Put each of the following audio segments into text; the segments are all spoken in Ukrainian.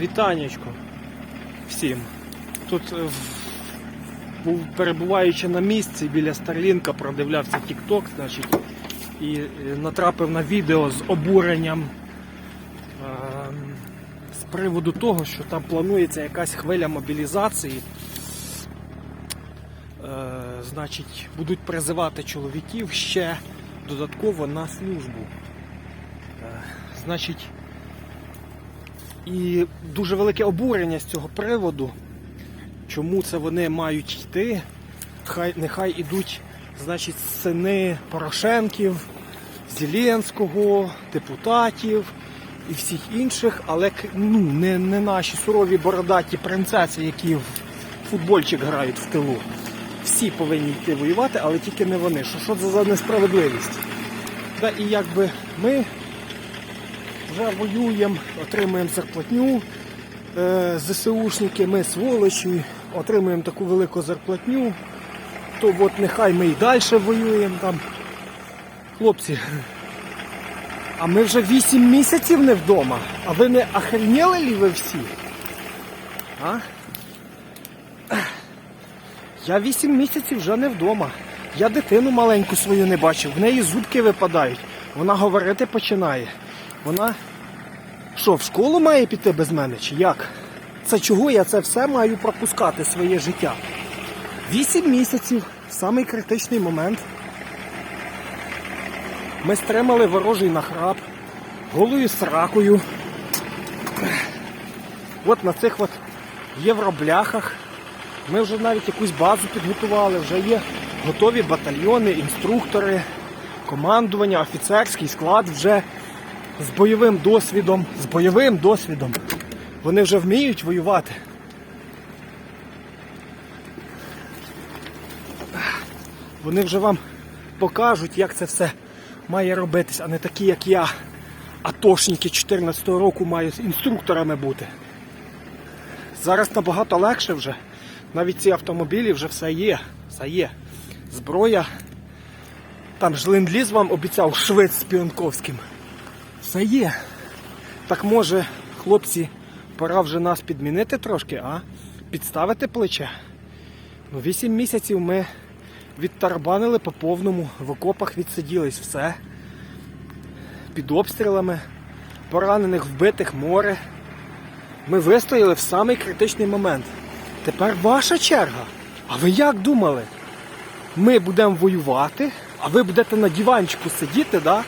Вітанечко всім. Тут е, був перебуваючи на місці біля Старлінка, продивлявся TikTok, значить, і е, натрапив на відео з обуренням е, з приводу того, що там планується якась хвиля мобілізації. Е, значить, будуть призивати чоловіків ще додатково на службу. Е, значить, і дуже велике обурення з цього приводу. Чому це вони мають йти? Хай, нехай ідуть, значить, сини Порошенків, Зеленського, депутатів і всіх інших, але ну, не, не наші сурові бородаті принцеси, які в футбольчик грають в тилу. Всі повинні йти воювати, але тільки не вони. Що, що це за несправедливість? Та і якби ми вже воюємо, отримуємо зарплатню. Е, ЗСУшники, ми сволочі, отримуємо таку велику зарплатню, то от нехай ми і далі воюємо там. Хлопці, а ми вже 8 місяців не вдома. А ви не охренели лі ви всі? А? Я 8 місяців вже не вдома. Я дитину маленьку свою не бачив, в неї зубки випадають. Вона говорити починає. Вона що, в школу має піти без мене чи як? Це чого я це все маю пропускати своє життя? Вісім місяців, самий критичний момент. Ми стримали ворожий нахрап, голою сракою. От на цих от євробляхах ми вже навіть якусь базу підготували, вже є готові батальйони, інструктори, командування, офіцерський склад вже з бойовим досвідом, з бойовим досвідом. Вони вже вміють воювати. Вони вже вам покажуть, як це все має робитись, а не такі, як я, атошники 14-го року мають інструкторами бути. Зараз набагато легше вже. Навіть ці автомобілі вже все є. Все є. Зброя. Там ж ленд-ліз вам обіцяв швид з Піонковським. Все є. Так може, хлопці, пора вже нас підмінити трошки, а? Підставити плече. Ну, вісім місяців ми відтарабанили по повному, в окопах відсиділись все. Під обстрілами, поранених, вбитих море. Ми вистояли в самий критичний момент. Тепер ваша черга. А ви як думали? Ми будемо воювати, а ви будете на диванчику сидіти, да?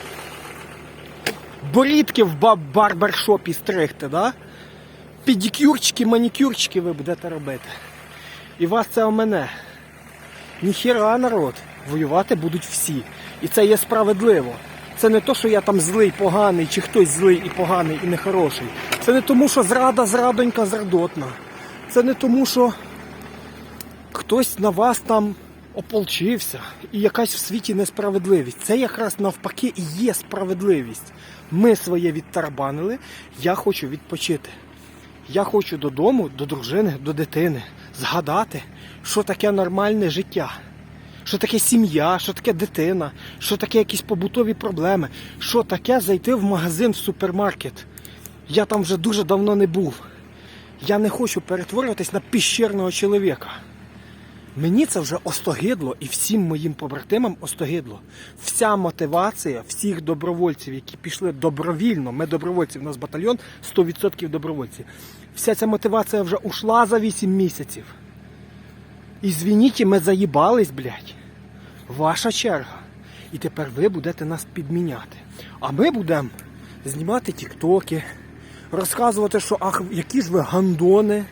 Борідки в барбершопі стригти, да? Педикюрчики, манікюрчики ви будете робити. І вас це мене. Ніхіра народ. Воювати будуть всі. І це є справедливо. Це не то, що я там злий, поганий, чи хтось злий і поганий і нехороший. Це не тому, що зрада зрадонька зрадотна. Це не тому, що хтось на вас там ополчився і якась в світі несправедливість. Це якраз навпаки і є справедливість. Ми своє відтарабанили, я хочу відпочити. Я хочу додому, до дружини, до дитини згадати, що таке нормальне життя, що таке сім'я, що таке дитина, що таке якісь побутові проблеми, що таке зайти в магазин, в супермаркет. Я там вже дуже давно не був. Я не хочу перетворюватись на піщерного чоловіка. Мені це вже остогидло і всім моїм побратимам остогидло. Вся мотивація всіх добровольців, які пішли добровільно, ми добровольці, у нас батальйон 100% добровольців. Вся ця мотивація вже ушла за 8 місяців. І звініть, ми заїбались, блядь. Ваша черга. І тепер ви будете нас підміняти. А ми будемо знімати тіктоки, розказувати, що ах, які ж ви гандони,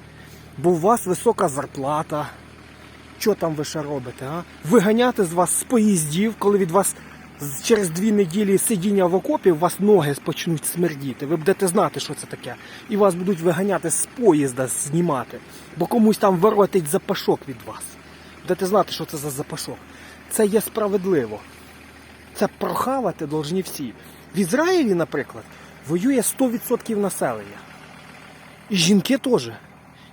бо у вас висока зарплата. Що там ви ще робите? А? Виганяти з вас з поїздів, коли від вас через дві неділі сидіння в окопі у вас ноги почнуть смердіти. Ви будете знати, що це таке. І вас будуть виганяти з поїзда, знімати. Бо комусь там воротить запашок від вас. Будете знати, що це за запашок. Це є справедливо. Це прохавати должні всі. В Ізраїлі, наприклад, воює 100% населення. І жінки теж.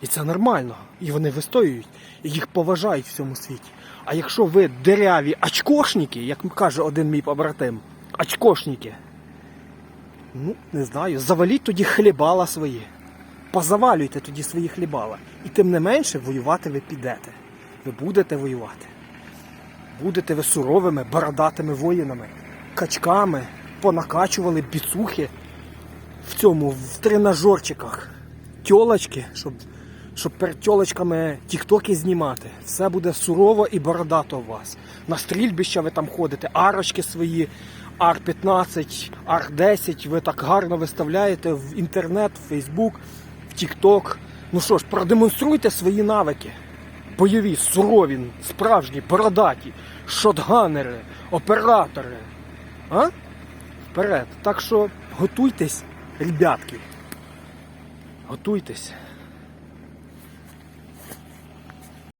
І це нормально. І вони вистоюють, і їх поважають в цьому світі. А якщо ви деряві очкошники, як каже один мій побратим, очкошники, ну, не знаю, заваліть тоді хлібала свої. Позавалюйте тоді свої хлібала. І тим не менше воювати ви підете. Ви будете воювати. Будете ви суровими, бородатими воїнами, качками, понакачували біцухи в цьому, в тренажерчиках. Тьолочки, щоб, щоб перед тьолочками тіктоки знімати. Все буде сурово і бородато у вас. На стрільбища ви там ходите, арочки свої, Ар-15, Ар-10, ви так гарно виставляєте в інтернет, в Фейсбук, в Тікток. Ну що ж, продемонструйте свої навики. Бойові, сурові, справжні, бородаті, шотганери, оператори. А? Вперед. Так що готуйтесь, ребятки. Готуйтесь.